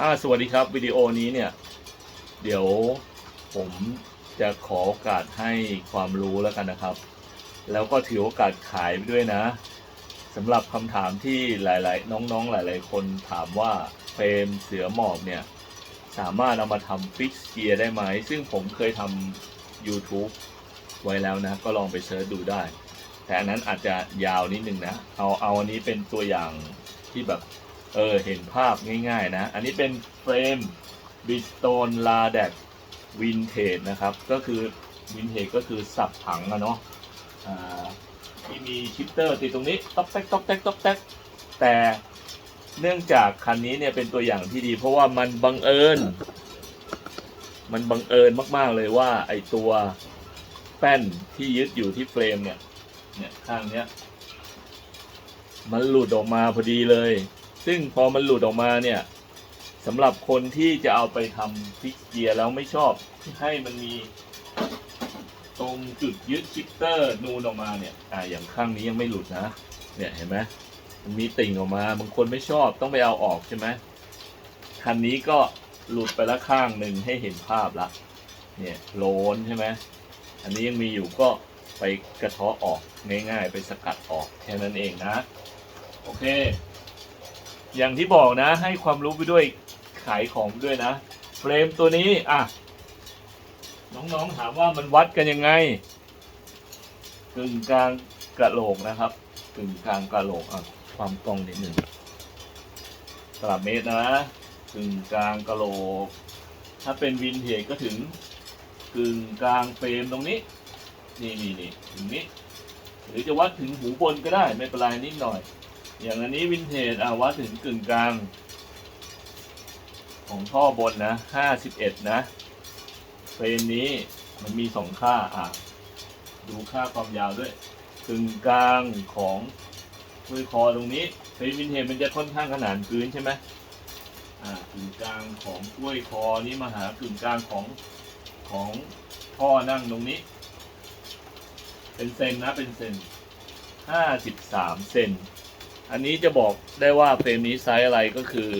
อ่าสวัสดีครับวิดีโอนี้เนี่ย เดี๋ยวผมจะขอโอกาสให้ความรู้แล้วกันนะครับ แล้วก็ถือโอกาสขายไปด้วยนะสำหรับคำถามที่หลาย ๆ น้องๆหลาย ๆ คนถามว่าเฟรมเสือหมอบเนี่ย สามารถเอามาทำฟิกเกียร์ได้ไหม ซึ่งผมเคยทำ YouTube ไว้แล้วนะ ก็ลองไปเสิร์ชดูได้ แต่อันนั้นอาจจะยาวนิดนึงนะ เอาเอาอันนี้เป็นตัวอย่างที่แบบ เออ เห็นภาพง่าย ๆ นะ อันนี้เป็นเฟรมบิสโตนลา d ด c วินเทจนะครับ ก็คือวินเทจก็คือสับถังอะเนาะที่มีชิปเตอร์ติดตรงนี้ต๊อกแต๊กต๊อกแต๊กต๊อกแต๊กแต่เนื่องจากคันนี้เนี่ยเป็นตัวอย่างที่ดี เพราะว่ามันบังเอิญ มันบังเอิญมากๆเลยว่าไอตัวแป้นที่ยึดอยู่ที่เฟรมเนี่ย เนี่ยข้างเนี้ย มันหลุดออกมาพอดีเลย ซึ่งพอมันหลุดออกมาเนี่ยสำหรับคนที่จะเอาไปทำฟิกเกียร์แล้วไม่ชอบให้มันมีตรงจุดยึดชิปเตอร์นูนออกมาเนี่ยอ่าอย่างข้างนี้ยังไม่หลุดนะ เนี่ยเห็นไหมมันมีติ่งออกมาบางคนไม่ชอบต้องไปเอาออกใช่ไหมคันนี้ก็หลุดไปละข้างหนึ่งให้เห็นภาพละเนี่ยโลนใช่ไหมอันนี้ยังมีอยู่ก็ไปกระเทาะออกง่ายๆ ไปสกัดออกแค่นั้นเองนะ โอเค อย่างที่บอกนะ ให้ความรู้ไปด้วยขายของไปด้วยนะ เฟรมตัวนี้อะน้องๆถามว่ามันวัดกันยังไงกึ่งกลางกระโหลกนะครับกึ่งกลางกระโหลกอะความตรงนิดหนึ่งตลับเมตรนะกึ่งกลางกระโหลก ถ้าเป็นวินเทจก็ถึงกึ่งกลางเฟรมตรงนี้ นี่นี่นี่ถึงนี้ หรือจะวัดถึงหูบนก็ได้ไม่เป็นไรนิดหน่อย อย่างอันนี้วินเทจอะวัดถึงกึ่งกลาง ของท่อบนนะห้าสิบเอ็ดนะเฟรมนี้มันมีสองค่าอะดูค่าความยาวด้วยกึ่งกลางของมือคอตรงนี้เฟรมวินเทจมันจะค่อนข้างขนานพื้นใช่ไหมอ่ากึ่งกลางของกล้วยคอนี้มาหากึ่งกลางของของท่อนั่งตรงนี้ เป็นเซนนะเป็นเซนห้าสิบสามเซน อันนี้จะบอกได้ว่าเฟรมนี้ไซส์อะไรก็คือ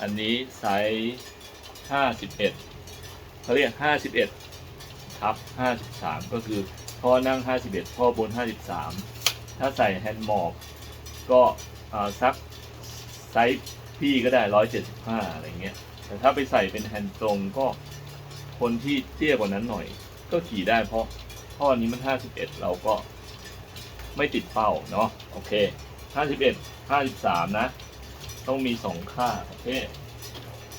อันนี้ไซส์ห้าสิบเอ็ดเขาเรียกห้าสิบเอ็ดทับห้าสิบสามก็คือท่อนั่งห้าสิบเอ็ดท่อบนห้าสิบสามถ้าใส่แฮนด์มอบก็อ่าสักไซส์พี่ก็ได้ร้อยเจ็ดสิบห้าอะไรเงี้ย แต่ถ้าไปใส่เป็นแฮนด์ตรงก็คนที่เตี้ยกว่านั้นหน่อย ก็ขี่ได้เพราะท่อนี้มันห้าสิบเอ็ดเราก็ไม่ติดเป้าเนาะโอเค ห้าสิบเอ็ดห้าสิบสามนะ ต้องมีสองค่า โอเค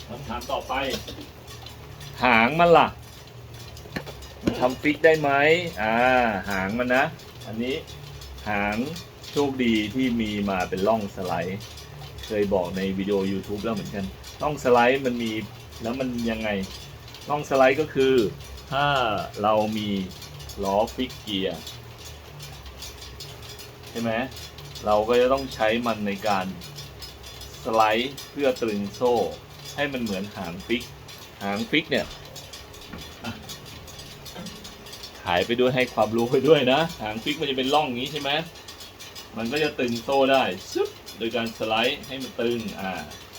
คำถามต่อไป หางมันล่ะ มันทำฟิกได้ไหมอ่า หางมันนะ อันนี้หางโชคดีที่มีมาเป็นร่องสไลด์ เคยบอกในวิดีโอ YouTube แล้วเหมือนกันร่องสไลด์มันมีแล้วมันยังไงร่องสไลด์ก็คือ ถ้าเรามีล้อฟิกเกียร์ใช่ไหม เราก็จะต้องใช้มันในการสไลด์เพื่อตรึงโซ่ ให้มันเหมือนหางฟิก หางฟิกเนี่ยอะขายไปด้วยให้ความรู้ไปด้วยนะ หางฟิกมันจะเป็นร่องอย่างนี้ใช่ไหมมันก็จะตึงโซ่ได้ซึบโดยการสไลด์ให้มันตึงอ่า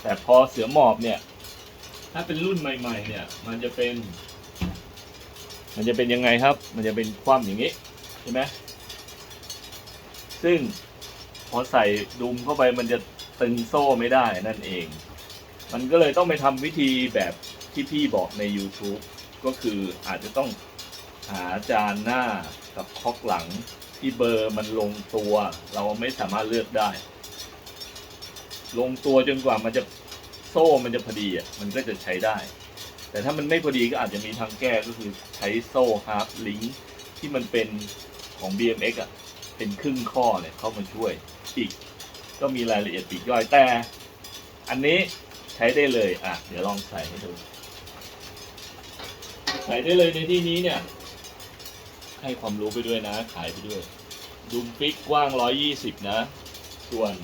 แต่พอเสือหมอบเนี่ย ถ้าเป็นรุ่นใหม่ ๆ เนี่ย มันจะเป็น มันจะเป็นยังไงครับ มันจะเป็นคว่ำอย่างนี้ใช่ไหมซึ่ง พอใส่ดุมเข้าไปมันจะตึงโซ่ไม่ได้นั่นเอง มันก็เลยต้องไปทำวิธีแบบที่พี่บอกใน YouTube ก็คืออาจจะต้องหาจานหน้ากับคอกหลังที่เบอร์มันลงตัว เราไม่สามารถเลือกได้ ลงตัวจนกว่ามันจะโซ่มันจะพอดีอะมันก็จะใช้ได้ แต่ถ้ามันไม่พอดีก็อาจจะมีทางแก้ก็คือใช้โซ่ฮาร์ปลิงที่มันเป็นของ BMX อะเป็นครึ่งข้อเนี่ยเข้ามาช่วย อีกก็มีรายละเอียดปลีกย่อยแต่ อันนี้ใช้ได้เลยอะเดี๋ยวลองใส่ให้ดู ใส่ได้เลยในที่นี้เนี่ย ให้ความรู้ไปด้วยนะ ขายไปด้วย ดุมฟิกกว้าง 120 นะ ส่วน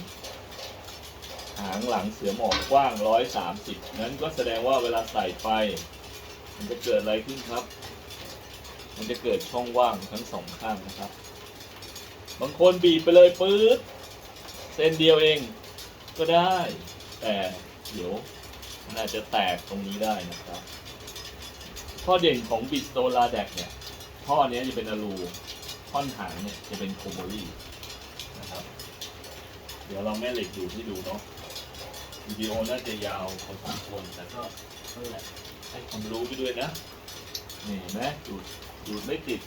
หางหลังเสือหมอบกว้าง 130 นั้นก็แสดงว่าเวลาใส่ไป มันจะเกิดอะไรขึ้นครับ มันจะเกิดช่องว่างทั้งสองข้างนะครับ บางคนบีบไปเลยปื๊ด เส้นเดียวเองก็ได้ แต่เดี๋ยวมันอาจจะแตกตรงนี้ได้นะครับ ข้อเด่นของบิสโตลาแดกเนี่ยท่อนี้จะเป็นอะลูท่อนหางเนี่ยจะเป็นโคโมลีนะครับ เดี๋ยวเราแม่เหล็กดูให้ดูเนาะวิดีโอน่าจะยาวพอสมควรแต่ก็นั่นแหละให้ความรู้ไปด้วยนะนี่เห็นไหมดูดดูดไม่ติด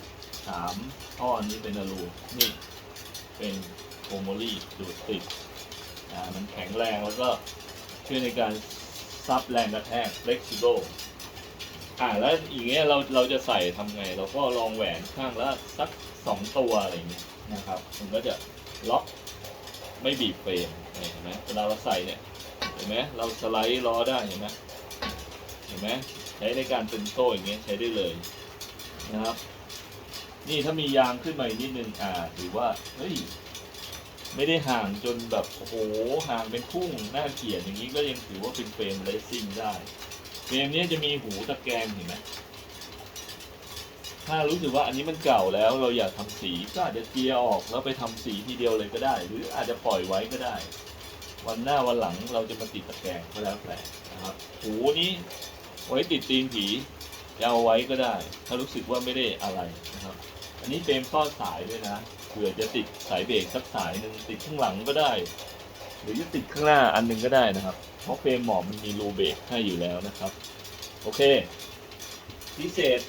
สามท่อนี้เป็นอะลูนี่เป็น โคโมลีดูดติดมันแข็งแรงแล้วก็ช่วยในการซับแรงกระแทก flexible อ่าแล้วอย่างเงี้ยเราเราจะใส่ทำไง เราก็ลองแหวนข้างละสักสองตัวอะไรอย่างเงี้ยนะครับมันก็จะล็อกไม่บีบเฟรมเนี่ยเห็นไหมเวลาเราใส่เนี่ยเห็นไหมเราสไลด์ล้อได้เห็นไหมเห็นไหมใช้ในการเป็นโซ่อย่างเงี้ยใช้ได้เลยนะครับ นี่ถ้ามียางขึ้นมาอีกนิดนึงอ่าถือว่าเฮ้ย ไม่ได้ห่างจนแบบโอ้โหห่างเป็นพุ่งน่าเกลียดอย่างนี้ก็ยังถือว่าเป็นเฟรมเลสซิ่งได้เฟรมนี้จะมีหูตะแกรงเห็นไหมถ้ารู้สึกว่าอันนี้มันเก่าแล้วเราอยากทำสีก็อาจจะเจียออกแล้วไปทำสีทีเดียวเลยก็ได้ หรืออาจจะปล่อยไว้ก็ได้ วันหน้าวันหลังเราจะมาติดตะแกรงก็แล้วแต่นะครับหูนี้ไว้ติดตีนผีจะเอาไว้ก็ได้ ถ้ารู้สึกว่าไม่ได้อะไรนะครับ อันนี้เฟรมซ่อนสายด้วยนะ เผื่อจะติดสายเบรกสักสายหนึ่งติดข้างหลังก็ได้ หรือจะติดข้างหน้าอันหนึ่งก็ได้นะครับ เพราะเฟรมหมอบมันมีรูเบรกให้อยู่แล้วนะครับ โอเค พิเศษ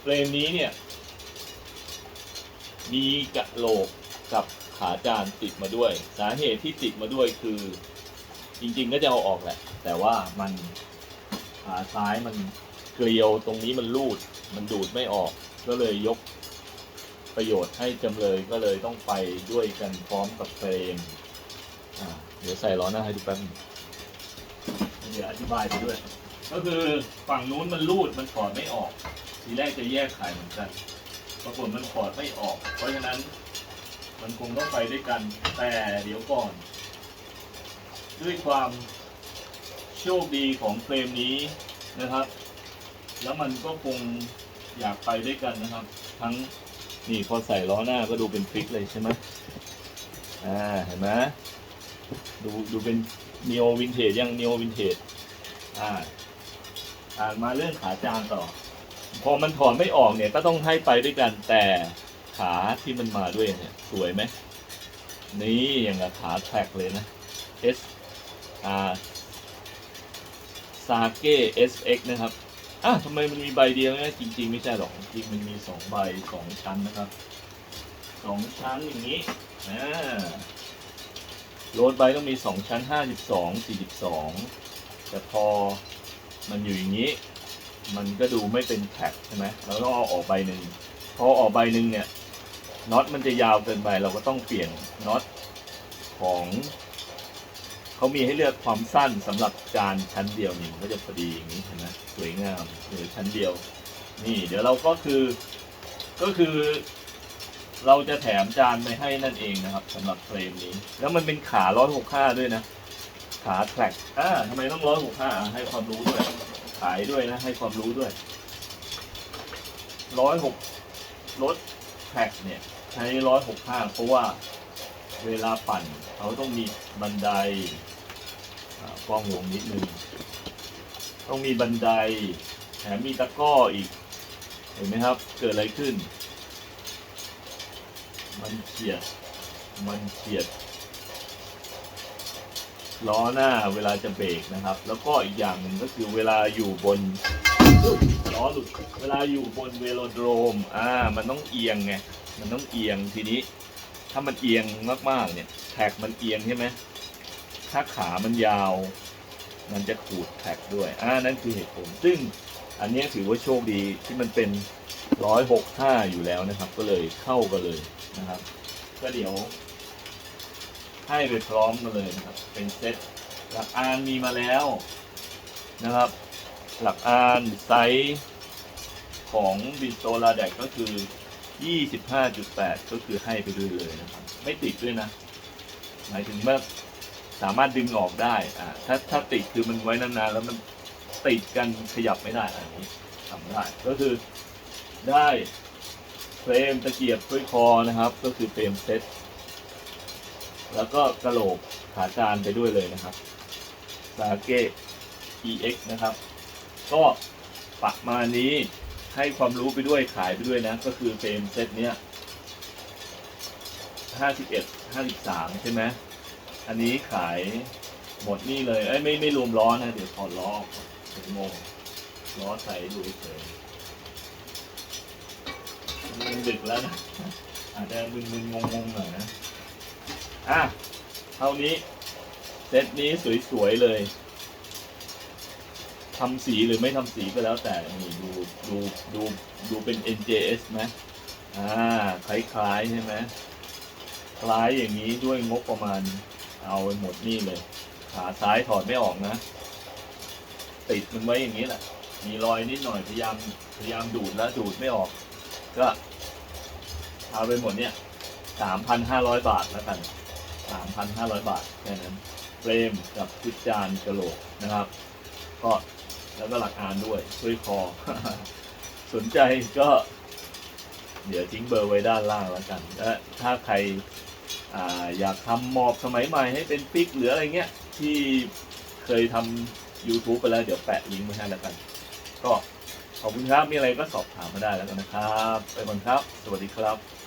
เฟรมนี้เนี่ย มีกระโหลกกับขาจานติดมาด้วย สาเหตุที่ติดมาด้วยคือ จริงๆก็จะเอาออกแหละ แต่ว่ามันขาซ้ายมันเกลียวตรงนี้มันรูด มันดูดไม่ออก ก็เลยยก ประโยชน์ให้จำเลยก็เลยต้องไปด้วยกันพร้อมกับเฟรมเดี๋ยวใส่ล้อหน้าให้ดูแป๊บนึงเดี๋ยวอธิบายไปด้วย ก็คือฝั่งนู้นมันรูดมันถอดไม่ออก ทีแรกจะแยกขายเหมือนกันปรากฏมันถอดไม่ออก เพราะฉะนั้นมันคงต้องไปด้วยกัน แต่เดี๋ยวก่อน ด้วยความโชคดีของเฟรมนี้นะครับ แล้วมันก็คงอยากไปด้วยกันนะครับ ทั้ง นี่พอใส่ล้อหน้าก็ดูเป็นฟิกเลยใช่ไหมอ่าเห็นไหมดูดูเป็นน e โอวินเทจยังน e โอวินเทจอ่าอ่านมาเรื่องขาจานต่อ พอมันถอนไม่ออกเนี่ยก็ต้องให้ไปด้วยกันแต่ขาที่มันมาด้วยเนี่ยสวยไหมนี่อย่างกับขาแท็กเลยนะ S R ซาเก้ SX นะครับ อะทำไมมันมีใบเดียวเนี่ยจริง ๆ ไม่ใช่หรอกจริงมันมีสองใบสองชั้นนะครับสองชั้นอย่างนี้อ่าโรดใบต้องมีสองชั้นห้าสิบสองสี่สิบสองแต่พอมันอยู่อย่างนี้ มันก็ดูไม่เป็นแท็กใช่ไหมเราต้องเอาออกใบหนึ่งพอออกใบหนึ่งเนี่ยน็อตมันจะยาวเกินไปเราก็ต้องเปลี่ยนน็อตของ เขามีให้เลือกความสั้นสำหรับจานชั้นเดียวนี่มันก็จะพอดีอย่างนี้เห็นไหมสวยงามหรือชั้นเดียว นี่ เดี๋ยวเราก็คือก็คือเราจะแถมจานไปให้นั่นเองนะครับสำหรับเฟรมนี้ แล้วมันเป็นขา165ด้วยนะ ขาแทร็กอ่าทำไมต้อง165ให้ความรู้ด้วย ขายด้วยนะ ให้ความรู้ด้วยร้อยหกรถแทร็กเนี่ย ใช้ร้อยหกห้าเพราะว่าเวลาปั่นเขาต้องมีบันได กล้องวงนิดนึง ต้องมีบันไดแถมมีตะก้ออีก เห็นไหมครับ เกิดอะไรขึ้น มันเฉียด มันเฉียด ล้อหน้าเวลาจะเบรกนะครับ แล้วก็อีกอย่างหนึ่งก็คือเวลาอยู่บนล้อหลุด เวลาอยู่บนเวโลโดรม อ่า มันต้องเอียงไง มันต้องเอียงทีนี้ ถ้ามันเอียงมากๆเนี่ย แท็กมันเอียงใช่ไหม ถ้าขามันยาว มันจะขูดแท็กด้วยอ่านั่นคือเหตุผล ซึ่งอันนี้ถือว่าโชคดีที่มันเป็นร้อยหกห้าอยู่แล้วนะครับ ก็เลยเข้ากันเลยนะครับ ก็เดี๋ยว ให้ไปพร้อมกันเลยนะครับ เป็นเซตหลักอานมีมาแล้วนะครับ หลักอานไซส์ของบินโตลาแดกก็คือ 25.8 ก็คือให้ไปด้วยเลยนะครับ ไม่ติดด้วยนะ หมายถึงว่า สามารถดึงออกได้อ่าถ้าถ้าติดคือมันไว้นานๆแล้วมันติดกันขยับไม่ได้อันนี้ทำได้ก็คือได้เฟรมตะเกียบถ้วยคอนะครับ ก็คือเฟรมเซ็ตแล้วก็กระโหลกขาจานไปด้วยเลยนะครับซาเก EX นะครับ ก็ปักมานี้ให้ความรู้ไปด้วยขายไปด้วยนะ ก็คือเฟรมเซตเนี้ย51 53 ใช่ไหม อันนี้ขายหมดนี่เลย เอ้ยไม่ไม่รวมล้อนะ เดี๋ยวถอดล้อออกเดี๋ยวงงล้อใส่ดูเฉยมันดึกแล้วนะ อาจจะมึนๆงงๆหน่อยนะ อะ เท่านี้ เซตนี้สวยๆเลยทำสีหรือไม่ทำสีก็แล้วแต่นี่ดูดูดูดูเป็น NJS ไหมอ่า คล้ายๆใช่ไหมคล้ายอย่างนี้ด้วยงบประมาณ เอาไปหมดนี่เลย ขาซ้ายถอดไม่ออกนะ ติดมันไว้อย่างนี้แหละ มีรอยนิดหน่อยพยายามพยายามดูดแล้วดูดไม่ออก ก็เอาไปหมดเนี่ยสามพันห้าร้อยบาทแล้วกันสามพันห้าร้อยบาทแค่นั้นเฟรมกับชุดจานกระโหลกนะครับ ก็แล้วก็หลักอานด้วยช่วยคอ สนใจก็ เดี๋ยวทิ้งเบอร์ไว้ด้านล่างแล้วกันและถ้าใคร ออยากทำหมอบสมัยใหม่ให้เป็นปิกหรืออะไรเงี้ย ที่เคยทำ YouTube ไปแล้ว เดี๋ยวแปะลิงก์ไว้ให้แล้วกัน ก็ขอบคุณครับ มีอะไรก็สอบถามมาได้แล้วกันนะครับ ไปก่อนครับ สวัสดีครับ